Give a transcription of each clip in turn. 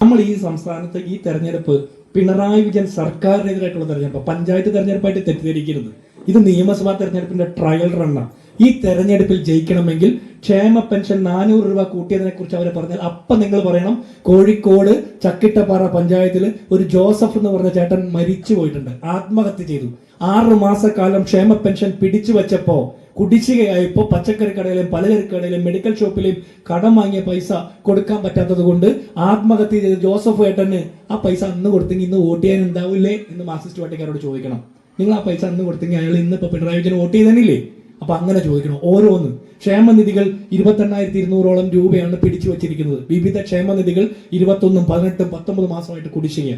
നമ്മൾ ഈ സംസ്ഥാനത്ത് ഈ തെരഞ്ഞെടുപ്പ് പിണറായി വിജയൻ സർക്കാരിനെതിരായിട്ടുള്ള തെരഞ്ഞെടുപ്പ് പഞ്ചായത്ത് തെരഞ്ഞെടുപ്പായിട്ട് തെറ്റിദ്ധരിക്കരുത്. ഇത് നിയമസഭാ തെരഞ്ഞെടുപ്പിന്റെ ട്രയൽ റണ്ണ ഈ തെരഞ്ഞെടുപ്പിൽ ജയിക്കണമെങ്കിൽ ക്ഷേമ പെൻഷൻ നാനൂറ് രൂപ കൂട്ടിയതിനെ കുറിച്ച് അവർ പറഞ്ഞാൽ അപ്പൊ നിങ്ങൾ പറയണം കോഴിക്കോട് ചക്കിട്ടപ്പാറ പഞ്ചായത്തിൽ ഒരു ജോസഫ് എന്ന് പറഞ്ഞ ചേട്ടൻ മരിച്ചു പോയിട്ടുണ്ട് ആത്മഹത്യ ചെയ്തു. ആറു മാസക്കാലം ക്ഷേമ പെൻഷൻ പിടിച്ചു വെച്ചപ്പോ കുടിശ്ശികയായപ്പോ പച്ചക്കറി കടയിലും പലചരക്ക് കടയിലും മെഡിക്കൽ ഷോപ്പിലെയും കടം വാങ്ങിയ പൈസ കൊടുക്കാൻ പറ്റാത്തത് കൊണ്ട് ആത്മഹത്യ ചെയ്ത ജോസഫ് ഏട്ടന് ആ പൈസ അന്ന് കൊടുത്തെങ്കിൽ ഇന്ന് വോട്ട് ചെയ്യാൻ ഉണ്ടാവില്ലേ എന്ന് മാർക്സിസ്റ്റ് പാർട്ടിക്കാരോട് ചോദിക്കണം. നിങ്ങൾ ആ പൈസ അന്ന് കൊടുത്തെങ്കിൽ അയാൾ ഇന്ന് ഇപ്പൊ പിണറായി വിജയൻ വോട്ട് ചെയ്തന്നില്ലേ അപ്പൊ അങ്ങനെ ചോദിക്കണം. ഓരോന്ന്. ക്ഷേമനിധികൾ ഇരുപത്തെണ്ണായിരത്തി ഇരുന്നൂറോളം രൂപയാണ് പിടിച്ചു വച്ചിരിക്കുന്നത്. വിവിധ ക്ഷേമനിധികൾ ഇരുപത്തൊന്നും പതിനെട്ടും പത്തൊമ്പത് മാസമായിട്ട് കുടിശ്ശിക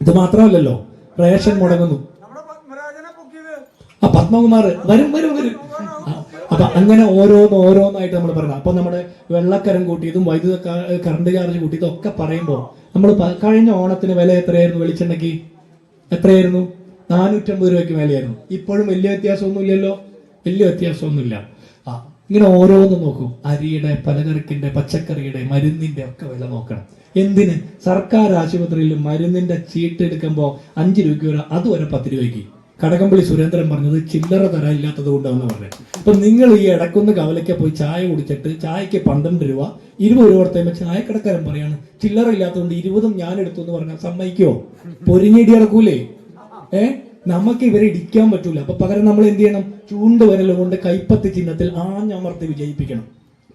ഇത് മാത്രമല്ലല്ലോ റേഷൻ മുടങ്ങുന്നു. ആ പത്മകുമാർ വരും വരും. അപ്പൊ അങ്ങനെ ഓരോന്ന് ഓരോന്നായിട്ട് നമ്മൾ പറയണം. അപ്പൊ നമ്മുടെ വെള്ളക്കരം കൂട്ടിയതും വൈദ്യുത കറണ്ട് ചാർജ് കൂട്ടിയതും ഒക്കെ പറയുമ്പോൾ നമ്മൾ കഴിഞ്ഞ ഓണത്തിന് വില എത്രയായിരുന്നു വെളിച്ചെണ്ണയ്ക്ക്? എത്രയായിരുന്നു? നാനൂറ്റമ്പത് രൂപയ്ക്ക് മേലെയായിരുന്നു. ഇപ്പോഴും വലിയ വ്യത്യാസമൊന്നും ഇല്ലല്ലോ. വലിയ വ്യത്യാസമൊന്നുമില്ല ആ ഇങ്ങനെ ഓരോന്നും നോക്കും. അരിയുടെ പലചരക്കിന്റെ പച്ചക്കറിയുടെ മരുന്നിന്റെ ഒക്കെ വില നോക്കണം. എന്തിന്? സർക്കാർ ആശുപത്രിയിൽ മരുന്നിന്റെ ചീട്ട് എടുക്കുമ്പോൾ അഞ്ച് രൂപയ്ക്ക് വരെ. അതുവരെ പത്ത് രൂപയ്ക്ക്. കടകംപള്ളി സുരേന്ദ്രൻ പറഞ്ഞത് ചില്ലറ തരാൻ ഇല്ലാത്തത് കൊണ്ടാണെന്ന് പറഞ്ഞത്. അപ്പൊ നിങ്ങൾ ഈ ഇടക്കുന്ന് കവലയ്ക്ക് പോയി ചായ കുടിച്ചിട്ട് ചായക്ക് പന്ത്രണ്ട് രൂപ ഇരുപത് രൂപ കൊടുത്തുമ്പോൾ ചായക്കടക്കാരൻ പറയാണ് ചില്ലറ ഇല്ലാത്തതുകൊണ്ട് ഇരുപതും ഞാൻ എടുത്തു എന്ന് പറഞ്ഞാൽ സമ്മതിക്കോ? പൊരിഞ്ഞിടി ഇറക്കൂലേ ഏ? നമുക്ക് ഇവരെ ഇടിക്കാൻ പറ്റൂല. അപ്പൊ പകരം നമ്മൾ എന്ത് ചെയ്യണം? ചൂണ്ടുവരൽ കൊണ്ട് കൈപ്പത്തി ചിഹ്നത്തിൽ ആഞ്ഞമർത്തി വിജയിപ്പിക്കണം.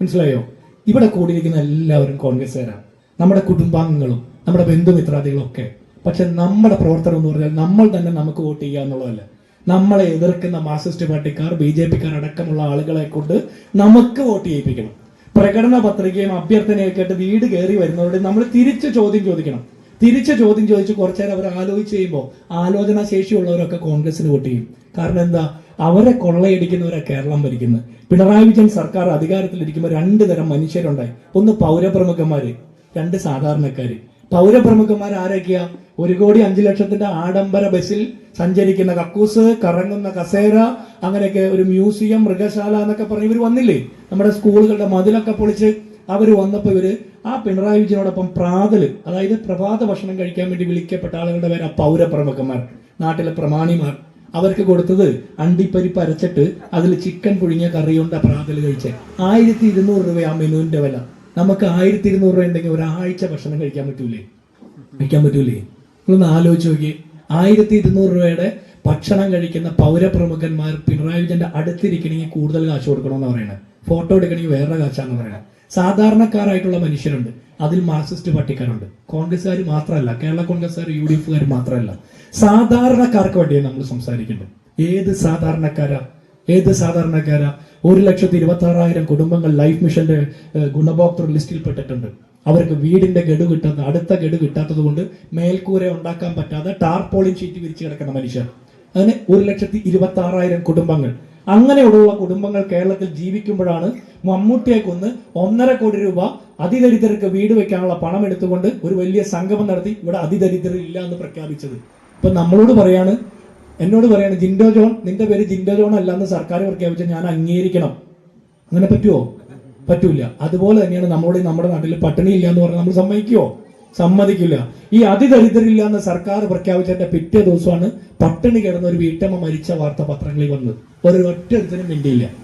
മനസ്സിലായോ? ഇവിടെ കൂടിയിരിക്കുന്ന എല്ലാവരും കോൺഗ്രസ്സുകാരാണ്. നമ്മുടെ കുടുംബാംഗങ്ങളും നമ്മുടെ ബന്ധുമിത്രാദികളും ഒക്കെ പക്ഷെ നമ്മുടെ പ്രവർത്തനം എന്ന് പറഞ്ഞാൽ നമ്മൾ തന്നെ നമുക്ക് വോട്ട് ചെയ്യുക എന്നുള്ളതല്ല. നമ്മളെ എതിർക്കുന്ന മാർക്സിസ്റ്റ് പാർട്ടിക്കാർ ബി ജെ പിക്കാർ അടക്കമുള്ള ആളുകളെ കൊണ്ട് നമുക്ക് വോട്ട് ചെയ്യിപ്പിക്കണം. പ്രകടന പത്രികയും അഭ്യർത്ഥനയൊക്കെ ആയിട്ട് വീട് കയറി വരുന്നവരോട് നമ്മൾ തിരിച്ച് ചോദ്യം ചോദിക്കണം. തിരിച്ച് ചോദ്യം ചോദിച്ച് കുറച്ചേരം അവർ ആലോചിച്ച് ചെയ്യുമ്പോൾ ആലോചനാ ശേഷിയുള്ളവരൊക്കെ കോൺഗ്രസിന് വോട്ട് ചെയ്യും. കാരണം എന്താ? അവരെ കൊള്ളയടിക്കുന്നവരെ കേരളം ഭരിക്കുന്നത്. പിണറായി വിജയൻ സർക്കാർ അധികാരത്തിലിരിക്കുമ്പോൾ രണ്ട് തരം മനുഷ്യരുണ്ടായി. ഒന്ന് പൗരപ്രമുഖന്മാര് രണ്ട് സാധാരണക്കാര്. പൗരപ്രമുഖന്മാർ ആരൊക്കെയാ ഒരു കോടി അഞ്ചു ലക്ഷത്തിന്റെ ആഡംബര ബസ്സിൽ സഞ്ചരിക്കുന്ന കക്കൂസ് കറങ്ങുന്ന കസേര അങ്ങനെയൊക്കെ ഒരു മ്യൂസിയം മൃഗശാല എന്നൊക്കെ പറഞ്ഞ് ഇവർ വന്നില്ലേ? നമ്മുടെ സ്കൂളുകളുടെ മതിലൊക്കെ പൊളിച്ച് അവർ വന്നപ്പോൾ ഇവർ ആ പിണറായി വിജയനോടൊപ്പം പ്രാതൽ അതായത് പ്രഭാത ഭക്ഷണം കഴിക്കാൻ വേണ്ടി വിളിക്കപ്പെട്ട ആളുകളുടെ പേര് പൗരപ്രമുഖന്മാർ നാട്ടിലെ പ്രമാണിമാർ. അവർക്ക് കൊടുത്തത് അണ്ടിപ്പരിപ്പ് അരച്ചിട്ട് അതിൽ ചിക്കൻ പുഴുങ്ങിയ കറിയുണ്ട പ്രാതൽ കഴിച്ച്. ആയിരത്തി ഇരുന്നൂറ് രൂപ ആ മെനുവിന്റെ വില. നമുക്ക് ആയിരത്തി ഇരുന്നൂറ് രൂപ ഉണ്ടെങ്കിൽ ഒരാഴ്ച ഭക്ഷണം കഴിക്കാൻ പറ്റൂലേ? കഴിക്കാൻ പറ്റൂലേ? നിങ്ങളൊന്ന് ആലോചിച്ച് നോക്കി ആയിരത്തി ഇരുന്നൂറ് രൂപയുടെ ഭക്ഷണം കഴിക്കുന്ന പൗരപ്രമുഖന്മാർ പിണറായി വിജയന്റെ അടുത്തിരിക്കണമെങ്കിൽ കൂടുതൽ കാശ് കൊടുക്കണമെന്ന് പറയണത് ഫോട്ടോ എടുക്കണമെങ്കിൽ വേറെ കാശാന്ന് പറയണത് സാധാരണക്കാരായിട്ടുള്ള മനുഷ്യരുണ്ട്. അതിൽ മാർക്സിസ്റ്റ് പാർട്ടിക്കാരുണ്ട്. കോൺഗ്രസ്സുകാർ മാത്രമല്ല കേരള കോൺഗ്രസ്സുകാർ യു ഡി എഫുകാർ മാത്രമല്ല. സാധാരണക്കാർക്ക് വേണ്ടിയാണ് നമ്മൾ സംസാരിക്കുന്നത് ഏത് സാധാരണക്കാരാ? ഏത് സാധാരണക്കാരാ? ഒരു ലക്ഷത്തി ഇരുപത്തി ആറായിരം കുടുംബങ്ങൾ ലൈഫ് മിഷന്റെ ഗുണഭോക്തൃ ലിസ്റ്റിൽ പെട്ടിട്ടുണ്ട്. അവർക്ക് വീടിന്റെ ഗഡു കിട്ടുന്ന അടുത്ത ഗഡു കിട്ടാത്തത് കൊണ്ട് മേൽക്കൂര ഉണ്ടാക്കാൻ പറ്റാതെ ടാർപോളിൻ ഷീറ്റ് വിരിച്ചു കിടക്കുന്ന മനുഷ്യർ. അങ്ങനെ ഒരു ലക്ഷത്തി ഇരുപത്തി ആറായിരം കുടുംബങ്ങൾ. അങ്ങനെയുള്ള കുടുംബങ്ങൾ കേരളത്തിൽ ജീവിക്കുമ്പോഴാണ് മമ്മൂട്ടിയെ കൊന്ന് ഒന്നര കോടി രൂപ അതിദരിദ്രർക്ക് വീട് വെക്കാനുള്ള പണം എടുത്തുകൊണ്ട് ഒരു വലിയ സംഗമം നടത്തി ഇവിടെ അതിദരിദ്രർ ഇല്ല എന്ന് പ്രഖ്യാപിച്ചത്. ഇപ്പൊ നമ്മളോട് പറയാണ് എന്നോട് പറയാണ് ജിൻഡോ ജോൺ നിന്റെ പേര് ജിൻഡോ ജോൺ അല്ല എന്ന് സർക്കാർ പ്രഖ്യാപിച്ച ഞാൻ അംഗീകരിക്കണം. അങ്ങനെ പറ്റുമോ പറ്റൂല. അതുപോലെ തന്നെയാണ് നമ്മുടെ നമ്മുടെ നാട്ടിൽ പട്ടിണി ഇല്ല എന്ന് പറഞ്ഞാൽ നമ്മൾ സമ്മതിക്കുമോ സമ്മതിക്കില്ല. ഈ അതിദരിദ്രില്ല എന്ന് സർക്കാർ പ്രഖ്യാപിച്ചതിന്റെ പിറ്റേ ദിവസമാണ് പട്ടിണി കിടന്ന ഒരു വീട്ടമ്മ മരിച്ച വാർത്ത പത്രങ്ങളിൽ വന്നത്. ഒരു ഒറ്റ മിണ്ടിയില്ല.